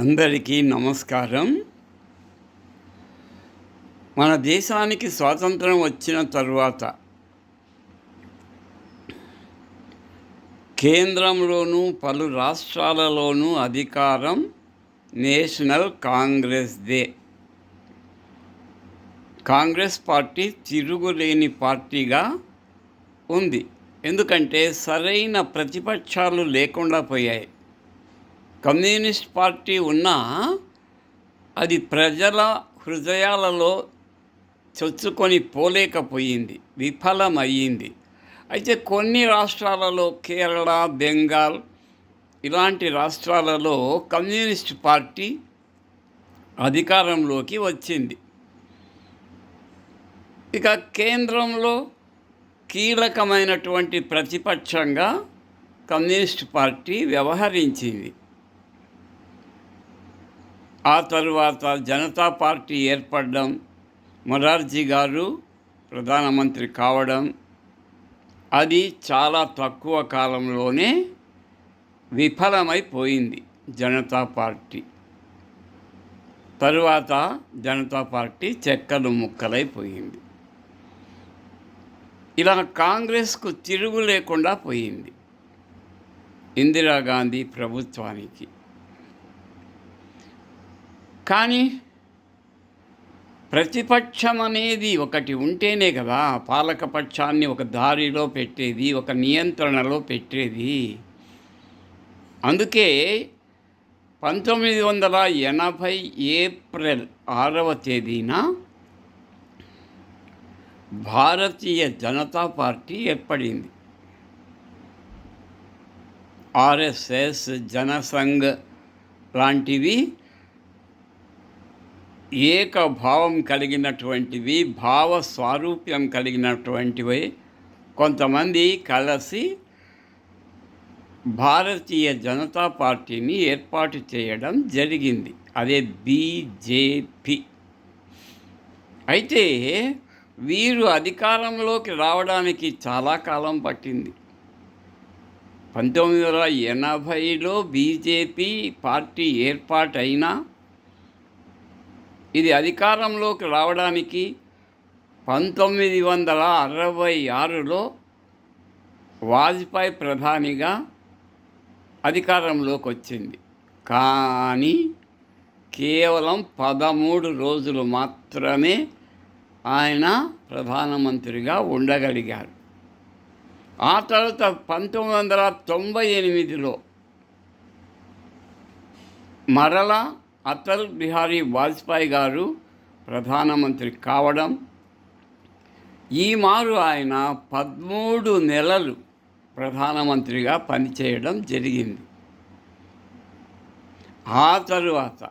అందరికీ నమస్కారం. మన దేశానికి స్వాతంత్రం వచ్చిన తరువాత కేంద్రంలోనూ పలు రాష్ట్రాలలోనూ అధికారం నేషనల్ కాంగ్రెస్దే కాంగ్రెస్ పార్టీ తిరుగులేని పార్టీగా ఉంది. ఎందుకంటే సరైన ప్రతిపక్షాలు లేకుండా పోయాయి. కమ్యూనిస్ట్ పార్టీ ఉన్నా అది ప్రజల హృదయాలలో చొచ్చుకొని పోలేకపోయింది విఫలమయ్యింది. అయితే కొన్ని రాష్ట్రాలలో కేరళ బెంగాల్ ఇలాంటి రాష్ట్రాలలో కమ్యూనిస్ట్ పార్టీ అధికారంలోకి వచ్చింది. ఇక కేంద్రంలో కీలకమైనటువంటి ప్రతిపక్షంగా కమ్యూనిస్ట్ పార్టీ వ్యవహరించింది. ఆ తరువాత జనతా పార్టీ ఏర్పడడం మొరార్జీ గారు ప్రధానమంత్రి కావడం అది చాలా తక్కువ కాలంలోనే విఫలమైపోయింది జనతా పార్టీ. తరువాత జనతా పార్టీ చెక్కలు ముక్కలైపోయింది. ఇలా కాంగ్రెస్కు తిరుగు లేకుండా పోయింది. ఇందిరాగాంధీ ప్రభుత్వానికి. కానీ ప్రతిపక్షం అనేది ఒకటి ఉంటేనే కదా పాలకపక్షాన్ని ఒక దారిలో పెట్టేది ఒక నియంత్రణలో పెట్టేది. అందుకే పంతొమ్మిది వందల ఎనభై ఏప్రిల్ ఆరవ తేదీన భారతీయ జనతా పార్టీ ఏర్పడింది. ఆర్ఎస్ఎస్ జనసంఘ్ లాంటివి ఏకభావం కలిగినటువంటివి భావ స్వారూప్యం కలిగినటువంటివి కొంతమంది కలిసి భారతీయ జనతా పార్టీని ఏర్పాటు చేయడం జరిగింది. అదే బీజేపీ అయితే వీరు అధికారంలోకి రావడానికి చాలా కాలం పట్టింది. పంతొమ్మిది వందల ఎనభైలో బీజేపీ పార్టీ ఏర్పాటైనా ఇది అధికారంలోకి రావడానికి పంతొమ్మిది వందల అరవై ఆరులో వాజ్పేయి ప్రధానిగా అధికారంలోకి వచ్చింది. కానీ కేవలం పదమూడు రోజులు మాత్రమే ఆయన ప్రధానమంత్రిగా ఉండగలిగారు. ఆ తర్వాత పంతొమ్మిది వందల తొంభై ఎనిమిదిలో మరలా అటల్ బిహారీ వాజ్పేయి గారు ప్రధానమంత్రి కావడం ఈ మారు ఆయన పదమూడు నెలలు ప్రధానమంత్రిగా పనిచేయడం జరిగింది. ఆ తరువాత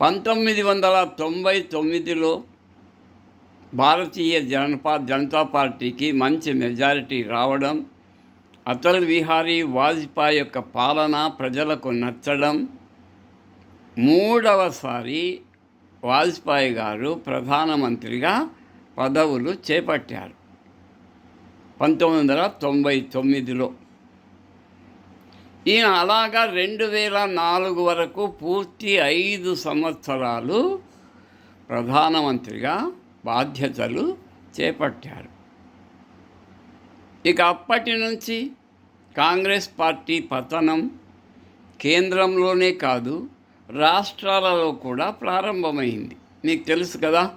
పంతొమ్మిది వందల తొంభై తొమ్మిదిలో భారతీయ జనపా జనతా పార్టీకి మంచి మెజారిటీ రావడం అటల్ బిహారీ వాజ్పేయి యొక్క పాలన ప్రజలకు నచ్చడం మూడవసారి వాజ్పేయి గారు ప్రధానమంత్రిగా పదవులు చేపట్టారు. పంతొమ్మిది వందల తొంభై తొమ్మిదిలో. ఈయన అలాగా రెండు వేల నాలుగు వరకు పూర్తి ఐదు సంవత్సరాలు ప్రధానమంత్రిగా బాధ్యతలు చేపట్టారు. ఇక అప్పటి నుంచి కాంగ్రెస్ పార్టీ పతనం కేంద్రంలోనే కాదు రాష్ట్రాలలో కూడా ప్రారంభమైంది. మీకు తెలుసు కదా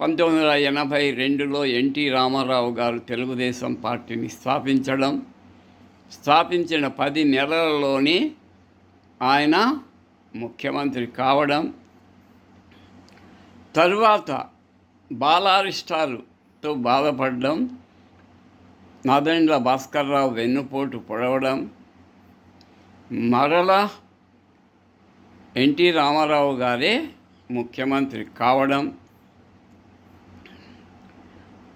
పంతొమ్మిది వందల ఎనభై రెండులో ఎన్టీ రామారావు గారు తెలుగుదేశం పార్టీని స్థాపించడం. స్థాపించిన పది నెలలలోనే ఆయన ముఖ్యమంత్రి కావడం. తరువాత బాలారిష్టాలుతో బాధపడడం. నాదండ్ల భాస్కర్రావు వెన్నుపోటు పొడవడం. మరలా ఎన్టీ రామారావు గారే ముఖ్యమంత్రి కావడం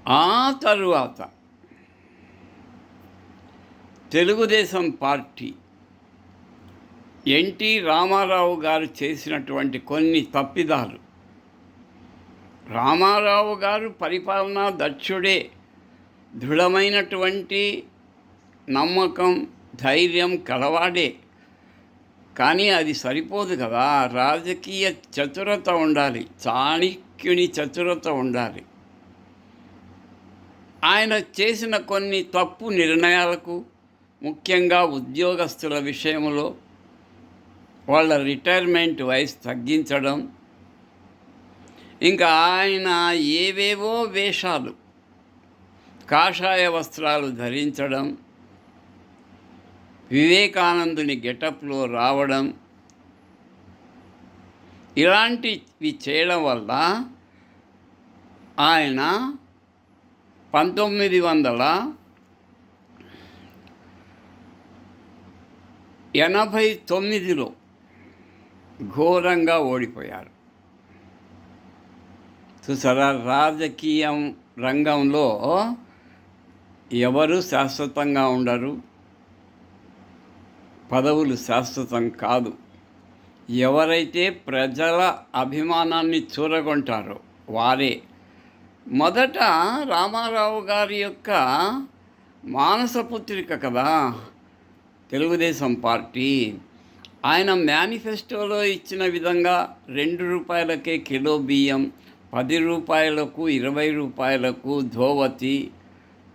ఆ తరువాత తెలుగుదేశం పార్టీ ఎన్టీ రామారావు గారు చేసినటువంటి కొన్ని తప్పిదాలు రామారావు గారు పరిపాలనా దక్షుడే దృఢమైనటువంటి నమ్మకం ధైర్యం కలవాడే కానీ అది సరిపోదు కదా. రాజకీయ చతురత ఉండాలి. చాణిక్యుని చతురత ఉండాలి. ఆయన చేసిన కొన్ని తప్పు నిర్ణయాలకు ముఖ్యంగా ఉద్యోగస్తుల విషయంలో వాళ్ళ రిటైర్మెంట్ వయసు తగ్గించడం ఇంకా ఆయన ఏవేవో వేషాలు కాషాయ వస్త్రాలు ధరించడం వివేకానందుని గెటప్లో రావడం ఇలాంటివి చేయడం వల్ల ఆయన పంతొమ్మిది వందల ఎనభై తొమ్మిదిలో ఘోరంగా ఓడిపోయారు. చూసారా? రాజకీయం రంగంలో ఎవరు శాశ్వతంగా ఉండరు. పదవులు శాశ్వతం కాదు. ఎవరైతే ప్రజల అభిమానాన్ని చూరగొంటారో వారే. మొదట రామారావు గారి యొక్క మానసపుత్రిక కదా తెలుగుదేశం పార్టీ. ఆయన మేనిఫెస్టోలో ఇచ్చిన విధంగా రెండు రూపాయలకే కిలో బియ్యం పది రూపాయలకు ఇరవై రూపాయలకు ధోవతి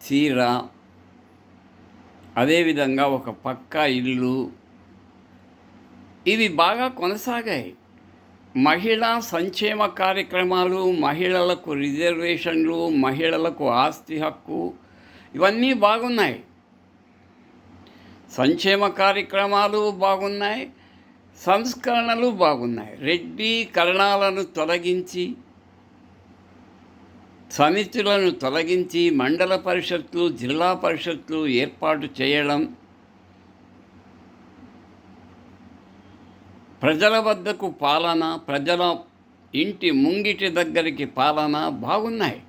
చీర అదేవిధంగా ఒక పక్క ఇల్లు. ఇవి బాగా కొనసాగాయి. మహిళా సంక్షేమ కార్యక్రమాలు మహిళలకు రిజర్వేషన్లు మహిళలకు ఆస్తి హక్కు ఇవన్నీ బాగున్నాయి. సంక్షేమ కార్యక్రమాలు బాగున్నాయి. సంస్కరణలు బాగున్నాయి. రెడ్డి కరణాలను తొలగించి సమితులను తొలగించి మండల పరిషత్లు జిల్లా పరిషత్లు ఏర్పాటు చేయడం ప్రజల వద్దకు పాలన ప్రజల ఇంటి ముంగిటి దగ్గరికి పాలన బాగున్నాయి.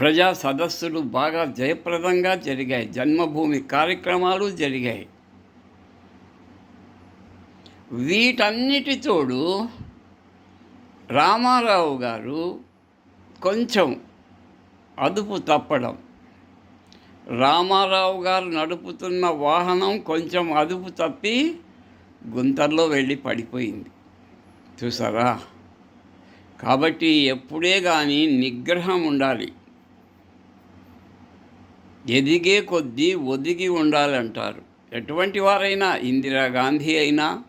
ప్రజా సదస్సులు బాగా జయప్రదంగా జరిగాయి. జన్మభూమి కార్యక్రమాలు జరిగాయి. వీటన్నిటి తోడు రామారావు గారు కొంచెం అదుపు తప్పడం. రామారావు గారు నడుపుతున్న వాహనం కొంచెం అదుపు తప్పి గుంతల్లో వెళ్ళి పడిపోయింది. చూసారా? కాబట్టి ఎప్పుడే కానీ నిగ్రహం ఉండాలి. ఎదిగే కొద్దీ ఒదిగి ఉండాలంటారు. ఎటువంటి వారైనా ఇందిరాగాంధీ అయినా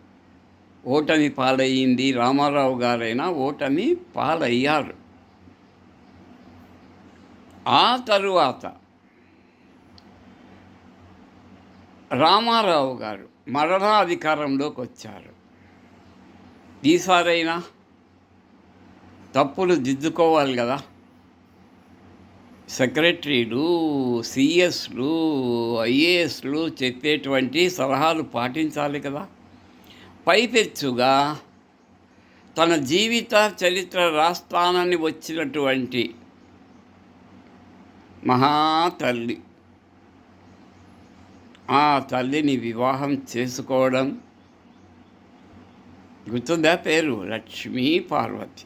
ఓటమి పాలయ్యింది రామారావు గారైనా ఓటమి పాలయ్యారు. ఆ తరువాత రామారావు గారు మరలా అధికారంలోకి వచ్చారు. ఈసారైనా తప్పులు దిద్దుకోవాలి కదా. సెక్రటరీలు సిఎస్లు ఐఏఎస్లు చెప్పేటువంటి సలహాలు పాటించాలి కదా. పైపెచ్చుగా తన జీవిత చరిత్ర రాస్తానని వచ్చినటువంటి మహాతల్లి. ఆ తల్లిని వివాహం చేసుకోవడం గుర్తుందా పేరు? లక్ష్మీ పార్వతి.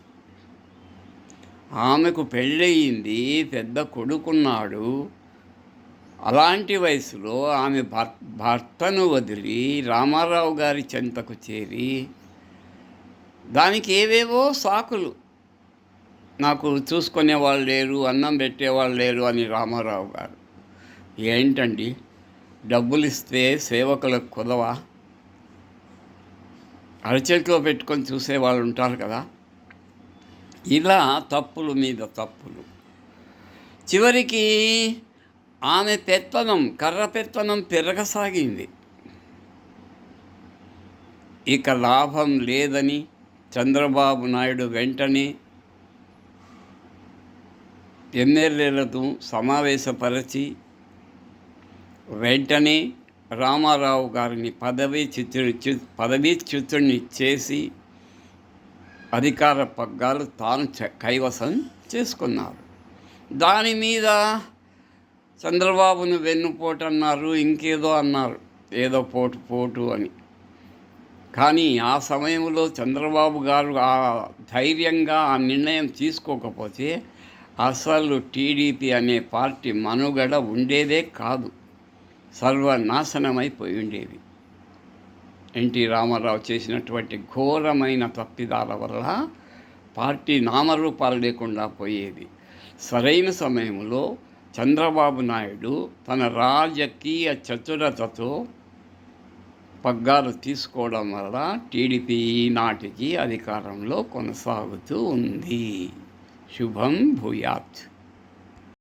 ఆమెకు పెళ్ళయింది పెద్ద కొడుకున్నాడు. అలాంటి వయసులో ఆమె భర్తను వదిలి రామారావు గారి చెంతకు చేరి దానికి ఏవేవో సాకులు. నాకు చూసుకునే వాళ్ళు లేరు అన్నం పెట్టేవాళ్ళు లేరు అని రామారావు గారు. ఏంటండి? డబ్బులు ఇస్తే సేవకులకు కుదవా? అరచేతిలో పెట్టుకొని చూసేవాళ్ళు ఉంటారు కదా. ఇలా తప్పులు మీద తప్పులు. చివరికి ఆమె పెత్తనం కర్ర పెత్తనం పెరగసాగింది. ఇక లాభం లేదని చంద్రబాబు నాయుడు వెంటనే ఎమ్మెల్యేలతో సమావేశపరిచి వెంటనే రామారావు గారిని పదవీ చిత్రుని చి- పదవీ చిత్తుని చేసి అధికార పగ్గాలు తాను చ- కైవసం చేసుకున్నారు. దాని మీద చంద్రబాబును వెన్నుపోటు అన్నారు ఇంకేదో అన్నారు. ఏదో పోటు పోటు అని. కానీ ఆ సమయంలో చంద్రబాబు గారు ఆ ధైర్యంగా ఆ నిర్ణయం తీసుకోకపోతే అసలు టీడీపీ అనే పార్టీ మనుగడ ఉండేదే కాదు. సర్వనాశనమైపోయి ఉండేది. ఎన్టీ రామారావు చేసినటువంటి ఘోరమైన తప్పిదాల వల్ల పార్టీ నామరూపాలు లేకుండా పోయేది. సరైన సమయంలో చంద్రబాబు నాయుడు తన రాజకీయ చతురతతో పగ్గాలు తీసుకోవడం వల్ల టీడీపీ నాటికి అధికారంలో కొనసాగుతూ ఉంది. శుభం భూయాత్.